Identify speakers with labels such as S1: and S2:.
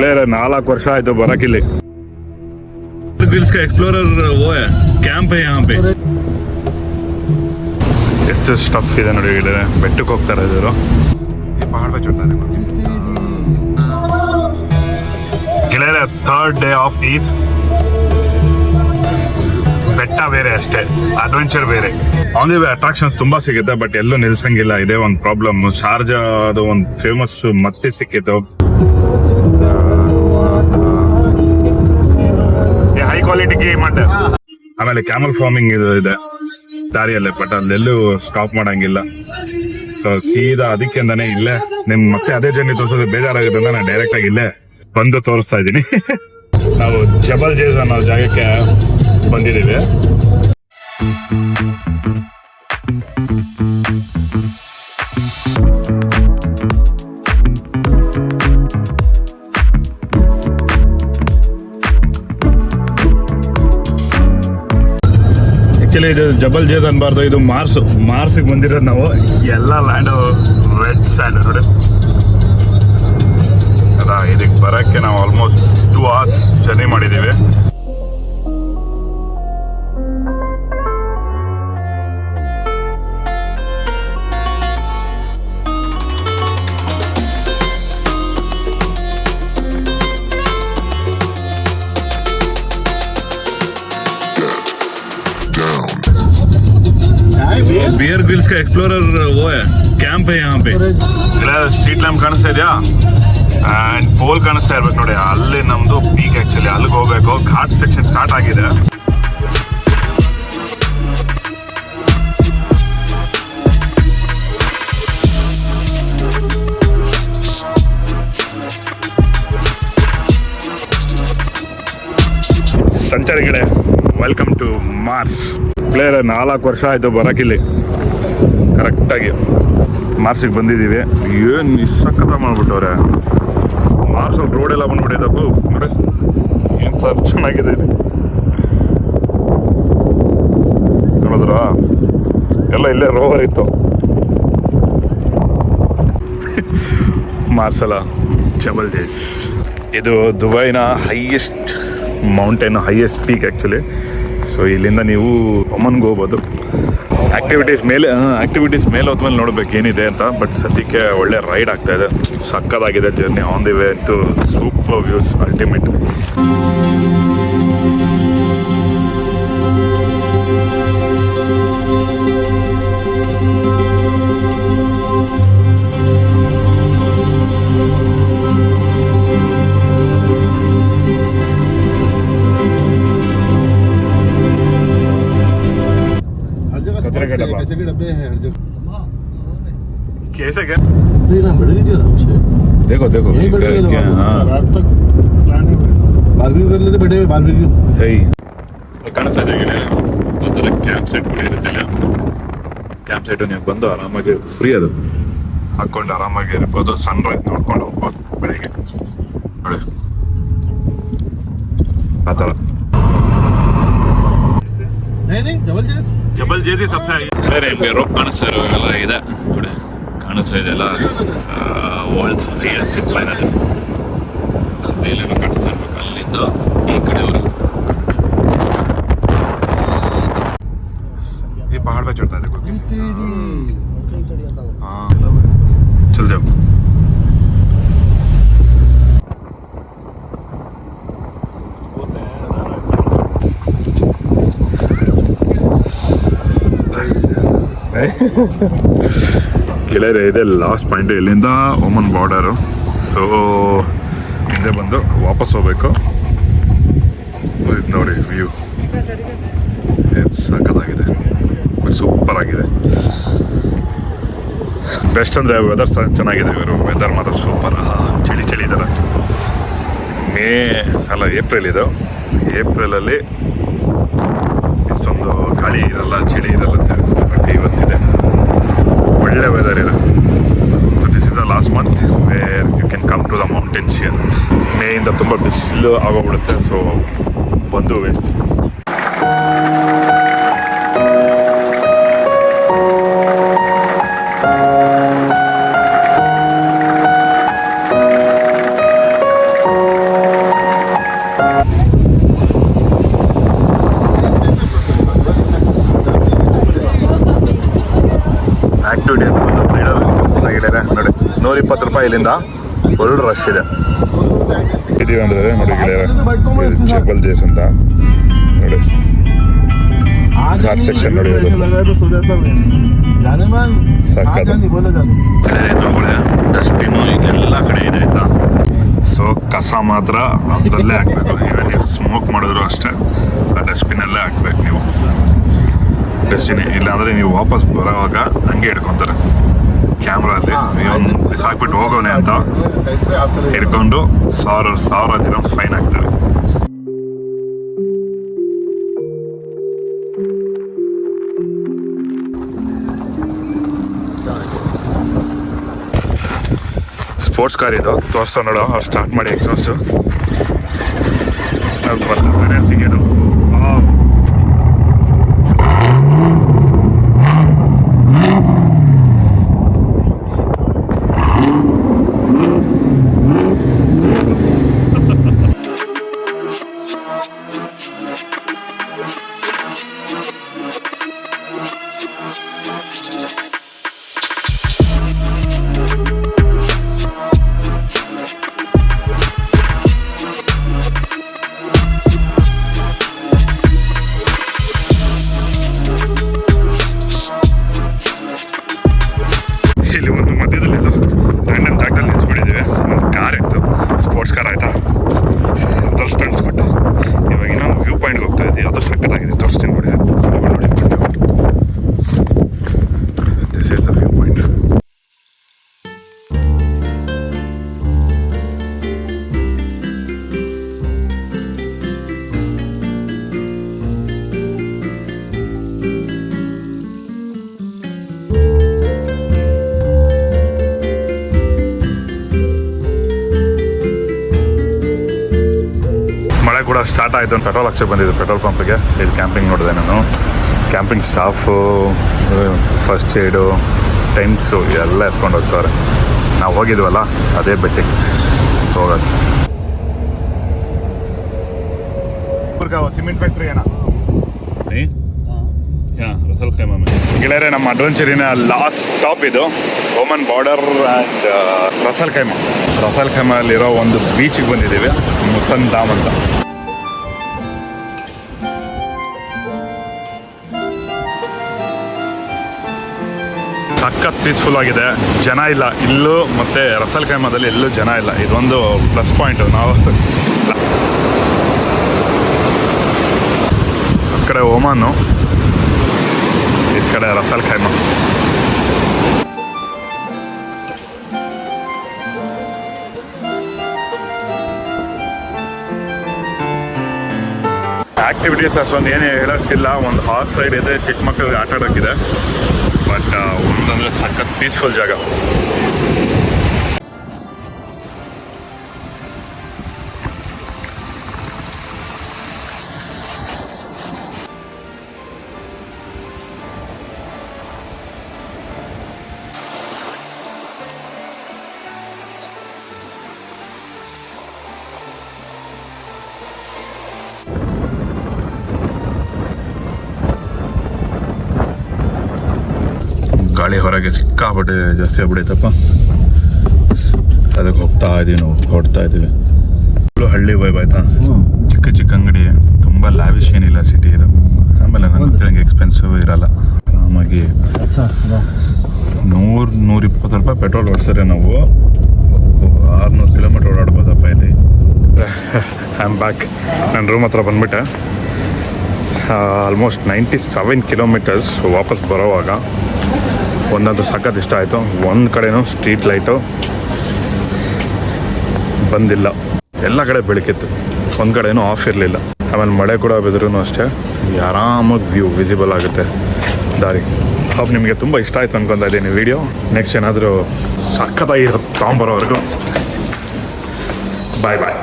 S1: ಗೆಳೆಯರೆ ನಾಲ್ಕು ವರ್ಷ ಆಯ್ತು ಬರಕಿಲ್ಲಿ
S2: हिल्स का एक्सप्लोरर वो है कैंप है यहाँ पे
S1: ಎಷ್ಟು ಸ್ಟಫ್ ಇದೆ ನೋಡಿ ಗೆಳೆಯರೆ ಬೆಟ್ಟಕ್ಕೆ ಹೋಗ್ತಾರೆ ಇವರು ಗೆಳೆಯರೆ ಥರ್ಡ್ ಡೇ ಆಫ್ ಈದ್ ಬೆಟ್ಟ ಬೇರೆ ಅಷ್ಟೇ ಅಡ್ವೆಂಚರ್ ಬೇರೆ ಆನ್ ದಿ ವೇ ಅಟ್ರಾಕ್ಷನ್ ತುಂಬಾ ಸಿಗುತ್ತೆ ಬಟ್ ಎಲ್ಲೂ ನಿಲ್ಸಂಗಿಲ್ಲ ಇದೇ ಒಂದು ಪ್ರಾಬ್ಲಮ್ ಶಾರ್ಜಾ ಅದು ಒಂದು ಫೇಮಸ್ ಮತ್ತೆ ಸಿಕ್ಕಿತ್ತು ಹೈ ಕ್ವಾಲಿಟಿ ಮಟ್ಟ ಆಮೇಲೆ ಕ್ಯಾಮಲ್ ಫಾರ್ಮಿಂಗ್ ಇದು ಇದೆ. ದಾರಿಯಲ್ಲೇ ಬಟ್ ಅಲ್ಲೆಲ್ಲೂ ಸ್ಟಾಪ್ ಮಾಡಂಗಿಲ್ಲ. ಸೊ ಸೀದಾ ಅದಕ್ಕಿಂದಾನೆ ಇಲ್ಲೇ, ನಿಮ್ ಮತ್ತೆ ಅದೇ ಜನ ತೋರಿಸೋದು ಬೇಜಾರಾಗುತ್ತೆ ಅಂತ ನಾನು ಡೈರೆಕ್ಟ್ ಆಗಿ ಇಲ್ಲೇ ಬಂದು ತೋರಿಸ್ತಾ ಇದ್ದೀನಿ. ನಾವು ಜಬಲ್ ಜೇಜ್ ಅನ್ನೋ ಜಾಗಕ್ಕೆ ಬಂದಿದ್ದೀವಿ. ಆಕ್ಚುಲಿ ಇದು ಜಬಲ್ ಜೇದ್ ಅನ್ಬಾರ್ದು. ಇದು ಮಾರ್ಸ್, ಮಾರ್ಸಿಗೆ ಬಂದಿರೋದು ನಾವು. ಎಲ್ಲ ಲ್ಯಾಂಡ್ ರೆಡ್ ಸ್ಯಾಂಡ್ ನೋಡಿ. ಅದ ಇದಕ್ಕೆ ಬರಕ್ಕೆ ನಾವು ಆಲ್ಮೋಸ್ಟ್ ಟೂ ಅವರ್ಸ್ ಜರ್ನಿ ಮಾಡಿದ್ದೀವಿ
S2: ಬಿಯರ್ ಗ್ರಿಲ್ಸ್ ಕ ಎಕ್ಸ್ಪ್ಲೋರರ್ ಕ್ಯಾಂಪ್ ಯಾ ಪೆ ಇಲ್ಲ
S1: ಸ್ಟ್ರೀಟ್ ಲ್ಯಾಂಪ್ ಕಾಣಿಸ್ತಾ ಇದೆಯಾ ಆ್ಯಂಡ್ ಪೋಲ್ ಕಾಣಿಸ್ತಾ ಇರ್ಬೇಕು ನೋಡಿ ಅಲ್ಲಿ ನಮ್ಮದು ಪೀಕ್ ಆ್ಯಕ್ಚುಲಿ ಅಲ್ಲಿಗೆ ಹೋಗ್ಬೇಕು ಘಾಟ್ ಸೆಕ್ಷನ್ ಸ್ಟಾರ್ಟ್ ಆಗಿದೆ ಸಂಚಾರಿಗಳೇ ವೆಲ್ಕಮ್ ಟು ಮಾರ್ಸ್ ಪ್ಲೇಯರ್ ನಾಲ್ಕು ವರ್ಷ ಆಯಿತು ಬರೋಕಿಲ್ಲಿ. ಕರೆಕ್ಟಾಗಿ ಮಾರ್ಸಿಗೆ ಬಂದಿದ್ದೀವಿ. ಏನು ಸಖತ ಮಾಡ್ಬಿಟ್ಟವ್ರೆ. ರೋಡ್ ಎಲ್ಲ ಬಂದ್ಬಿಟ್ಟಿದ್ದಪ್ಪು ನೋಡಿ. ಏನು ಸರ್, ಚೆನ್ನಾಗಿದೆ ಇದು ನೋಡಿದ್ರ? ಎಲ್ಲ ಇಲ್ಲೇ ರೋವರ್ ಇತ್ತು. ಮಾರ್ಸಲ ಜಬಲ್ ಇದು ದುಬೈನ highest mountain highest peak actually so ಇಲ್ಲಿಂದ ನೀವು ಒಮ್ಮನ್ಗೆ ಹೋಗ್ಬೋದು. ಆಕ್ಟಿವಿಟೀಸ್ ಮೇಲೆ ಆಕ್ಟಿವಿಟೀಸ್ ಮೇಲೆ ಹೋದ್ಮೇಲೆ ನೋಡ್ಬೇಕು ಏನಿದೆ ಅಂತ. ಬಟ್ ಸದ್ಯಕ್ಕೆ ಒಳ್ಳೆ ರೈಡ್ ಆಗ್ತಾ ಇದೆ. ಸಕ್ಕದಾಗಿದೆ journey on the way to
S3: super views
S1: ultimate के
S3: spots है,
S1: डब्बा।
S3: कचरे के डब्बे हैं हर जगह
S1: कैसे क्या
S3: नहीं ना बढ़ेगी जो आराम से
S1: देखो देखो
S3: यही बढ़ गए
S1: क्या- हाँ
S3: रात तक बारबी कर लेते बैठे हुए बारबी
S1: ಸೈ ಕಾಣಿಸ್ತಾ ಇದೆ ಗೆಳೆಯ ಒಂಥರ ಕ್ಯಾಂಪ್ ಸೆಟ್ಗಳು ಇರುತ್ತಿಲ್ಲ ಕ್ಯಾಂಪ್ ಸೆಟ್ ನೀವು ಬಂದು ಆರಾಮಾಗಿ ಫ್ರೀ ಅದು ಹಾಕೊಂಡು ಆರಾಮಾಗಿ ಇರ್ಬೋದು ಸನ್ರೈಸ್ ನೋಡ್ಕೊಂಡು ಹೋಗ್ಬೋದು ಬೆಳಿಗ್ಗೆ ನೋಡಿ ಆ ಥರ ಜಬಲ್ ಜೇಸಿ ಸಬ್ಸೆ ಬೇರೆ ನಿಮಗೆ ರೋಪ್ ಕಾಣಿಸ್ತಾ ಇರೋ ಎಲ್ಲ ಇದೆ ನೋಡಿ ಕಾಣಿಸ್ತಾ ಇದೆಲ್ಲ ವರ್ಲ್ಡ್ಸ್ ಹೈಯೆಸ್ಟ್ ಜಿಪ್ ಲೈನ್ ಅದು ಮೇಲೇನೋ ಕಾಣಿಸ್ತಾ ಇರ್ಬೇಕು ಅಲ್ಲಿಂದ ಈ ಕಡೆವರೆಗೂ. ಈ ಪಹಾಡ್ ಮೇಲೆ ಚಡ್ತಾ ಇದೆ ಗೆಳೆಯರೆ ಇದೆ ಲಾಸ್ಟ್ ಪಾಯಿಂಟ್ ಇಲ್ಲಿಂದ ಒಮನ್ ಬಾರ್ಡರು ಸೊ ಹಿಂದೆ ಬಂದು ವಾಪಸ್ ಹೋಗ್ಬೇಕು. ಇದು ನೋಡಿ ವ್ಯೂ ಏನು ಸಖತ್ತಾಗಿದೆ. ಸೂಪರ್ ಆಗಿದೆ. ಬೆಸ್ಟ್ ಅಂದರೆ ವೆದರ್ ಚೆನ್ನಾಗಿದೆ. ಇವರು ವೆದರ್ ಮಾತ್ರ ಸೂಪರ್ ಚಳಿ ಚಳಿ ಇದರ ಮೇ, ಅಲ್ಲ ಏಪ್ರಿಲ್ ಇದು. ಏಪ್ರಿಲಲ್ಲಿ ಇಷ್ಟೊಂದು ಗಾಳಿ ಇರಲ್ಲ, ಚಳಿ ಬಿಲ್ ಆಗೋಗ್ಬಿಡುತ್ತೆ ಸೊ ಬಂದು ವೇಸ್ಟ್ ಆ್ಯಕ್ಟಿವಿಟೀಸ್ ನೋಡಿ. ನೂರಿಪ್ಪತ್ತು ರೂಪಾಯಿ ಇಲ್ಲಿಂದ ಫುಲ್ ರಶ್ ಇದೆ. ಇದ್ದೀವಿ ಅಂದ್ರೆ ನೋಡಿ ಗೆಳೆಯರ ಚಪ್ಪಲ್ ಜೇಸ್ ಅಂತ ನೋಡಿ.
S3: ಕಾರ್
S1: ಸೆಕ್ಷನ್ ನೋಡಿ ಡಸ್ಟ್ಬಿನ್ನು ಎಲ್ಲ ಕಡೆ ಇದೆ ಆಯ್ತಾ? ಸೊ ಕಸ ಮಾತ್ರ ಅದರಲ್ಲೇ ಹಾಕ್ಬೇಕು. ಈವನ್ ನೀವು ಸ್ಮೋಕ್ ಮಾಡಿದ್ರು ಅಷ್ಟೇ ಆ ಡಸ್ಟ್ಬಿನಲ್ಲೇ ಹಾಕ್ಬೇಕು ನೀವು. ಡಸ್ಟ್ಬಿನ್ ಇಲ್ಲಾಂದ್ರೆ ನೀವು ವಾಪಸ್ ಬರೋವಾಗ ಹಂಗೆ ಹಿಡ್ಕೊತಾರೆ. ಕ್ಯಾಮ್ರಾದಲ್ಲಿ ಬಿಸಾಕ್ಬಿಟ್ಟು ಹೋಗೋಣ ಅಂತ ಹಿಡ್ಕೊಂಡು ಸಾವಿರ ಸಾವಿರ ದಿನ ಫೈನ್ ಹಾಕ್ತಾರೆ ಸ್ಪೋರ್ಟ್ಸ್ ಕಾರ್ ಇದು ತೋರಿಸ್ತಾ ನೋಡೋ ಅವ್ರು ಸ್ಟಾರ್ಟ್ ಮಾಡಿ ಎಕ್ಸಾಸ್ಟು ಬರ್ತಾರೆ ಸಿಗೋದು ಸ್ಟಾರ್ಟ್ ಆಯಿತು ಪೆಟ್ರೋಲ್ ಹಾಕ್ಸಕ್ಕೆ ಬಂದಿದ್ದು. ಪೆಟ್ರೋಲ್ ಪಂಪ್ಗೆ. ಇಲ್ಲಿ ಕ್ಯಾಂಪಿಂಗ್ ನೋಡಿದೆ ನಾನು. Camping stuff first aid tents ಎಲ್ಲ ಎತ್ಕೊಂಡು ಹೋಗ್ತಾರೆ ನಾವು ಹೋಗಿದ್ವಲ್ಲ ಅದೇ ಬೆಟ್ಟಿಗೆ ಹೋಗೋದು. ಸಿಮೆಂಟ್ ಫ್ಯಾಕ್ಟ್ರಿ ಏನಾ? ಗೆಳೆಯರೆ ನಮ್ಮ ಅಡ್ವೆಂಚರಿನ ಲಾಸ್ಟ್ ಸ್ಟಾಪ್ ಇದು. Oman border and Ras al Khaimah. Russell ಖೈಮಲ್ಲಿರೋ ಒಂದು ಬೀಚಿಗೆ ಬಂದಿದ್ದೀವಿ. ಮುಸನ್ ಧಾಮ್ ಅಂತ. ಸಖತ್ ಪೀಸ್ಫುಲ್ ಆಗಿದೆ. ಜನ ಇಲ್ಲ. ಇಲ್ಲೂ ಮತ್ತೆ ರಸಲ್ ಕೈಮಾದಲ್ಲಿ ಎಲ್ಲೂ ಜನ ಇಲ್ಲ. ಇದೊಂದು ಪ್ಲಸ್ ಪಾಯಿಂಟ್ ನಾವು. ಆ ಕಡೆ ಓಮಾನು ಈ ಕಡೆ ರಸಲ್ ಕೈಮ ಆಕ್ಟಿವಿಟೀಸ್ ಅಷ್ಟೊಂದು ಏನೇ ಹೇಳೋಷ್ಟಿಲ್ಲ. ಒಂದು ಹಾರ್ಸ್ ಸೈಡ್ ಇದೆ. ಚಿಕ್ಕ ಮಕ್ಕಳಿಗೆ ಆಟ ಆಡೋಕ್ಕಿದೆ. ಬಟ್ ಒಂದಂದ್ರೆ ಸಖತ್ ಪೀಸ್ಫುಲ್ ಜಾಗ ಗಾಳಿ ಹೊರಗೆ ಸಿಕ್ಕಾಪಟ್ಟೆ ಜಾಸ್ತಿ ಆಗ್ಬಿಡೈತಪ್ಪ. ಅದಕ್ಕೆ ಹೋಗ್ತಾ ಇದೀವಿ ನಾವು ಹೊಡ್ತಾ ಇದೀವಿ. ಫುಲ್ಲು ಹಳ್ಳಿ ವೈಬ್ ಆಯ್ತಾ? ಚಿಕ್ಕ ಚಿಕ್ಕ ಅಂಗಡಿ, ತುಂಬ ಲಾವಿಶ್ ಏನಿಲ್ಲ ಸಿಟಿ ಇದು. ಆಮೇಲೆ ನನಗೆ ಎಕ್ಸ್ಪೆನ್ಸಿವ್ ಇರಲ್ಲ. ಆರಾಮಾಗಿ ನೂರು ಇಪ್ಪತ್ತು ರೂಪಾಯಿ ಪೆಟ್ರೋಲ್ ಹೊಡ್ಸರೆ ನಾವು ಆರ್ನೂರು ಕಿಲೋಮೀಟರ್ ಓಡಾಡ್ಬೋದಪ್ಪ ಇಲ್ಲಿ. ಆಮ್ ಬ್ಯಾಕ್ ನನ್ನ ರೂಮ್ ಹತ್ರ ಬಂದ್ಬಿಟ್ಟೆ. ಆಲ್ಮೋಸ್ಟ್ ನೈಂಟಿ ಸೆವೆನ್ ಕಿಲೋಮೀಟರ್ಸ್ ವಾಪಸ್ ಬರೋವಾಗ ಒಂದಂತೂ ಸಖತ್ ಇಷ್ಟ ಆಯಿತು. ಒಂದು ಕಡೆನೂ ಸ್ಟ್ರೀಟ್ ಲೈಟು ಬಂದಿಲ್ಲ. ಎಲ್ಲ ಕಡೆ ಬೆಳಕಿತ್ತು. ಒಂದು ಕಡೆನೂ ಆಫ್ ಇರಲಿಲ್ಲ. ಆಮೇಲೆ ಮಳೆ ಕೂಡ ಬಿದ್ರೂ ಅಷ್ಟೇ. ಆರಾಮಾಗಿ ವ್ಯೂ ವಿಸಿಬಲ್ ಆಗುತ್ತೆ ದಾರಿ. ಹಾಪ್ ನಿಮಗೆ ತುಂಬ ಇಷ್ಟ ಆಯಿತು ಅನ್ಕೊತಾ ಇದ್ದೀನಿ ವಿಡಿಯೋ ನೆಕ್ಸ್ಟ್ ಏನಾದರೂ ಸಖತ್ತಾಗಿರೋ ತೊಗೊಂಬರೋವರೆಗೂ ಬಾಯ್ ಬಾಯ್